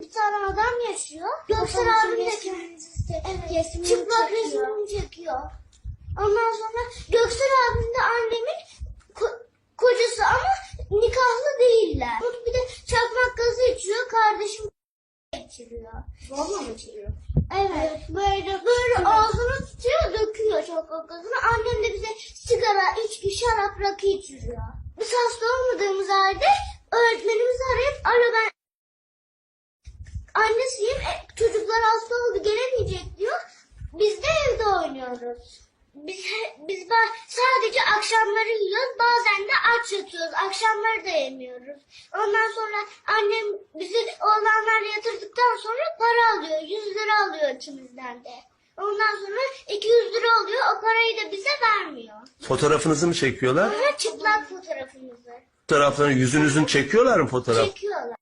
Bir tane adam yaşıyor. Göksel abim de evet, çıplak resmini çekiyor. Ondan sonra Göksel abim de annemin ko- kocası ama nikahlı değiller. Bir de çakmak gazı içiyor. Kardeşim içiriyor. Valla mı içiriyor? Evet, böyle böyle ağzını tutuyor, döküyor çakmak gazını. Annem de bize sigara, içki, şarap, rakı içiriyor. Biz hasta olmadığımız halde annesiyim, e, çocuklar hasta oldu gelemeyecek diyor. Biz de evde oynuyoruz. Biz, biz sadece akşamları yiyoruz, bazen de aç yatıyoruz. Akşamları da yemiyoruz. Ondan sonra annem bizi oğlanlarla yatırdıktan sonra para alıyor. 100 lira alıyor ikimizden de. Ondan sonra 200 lira alıyor. O parayı da bize vermiyor. Fotoğrafınızı mı çekiyorlar? Sonra çıplak fotoğrafımızı Fotoğraflarını yüzünüzün çekiyorlar mı fotoğraf? çekiyorlar.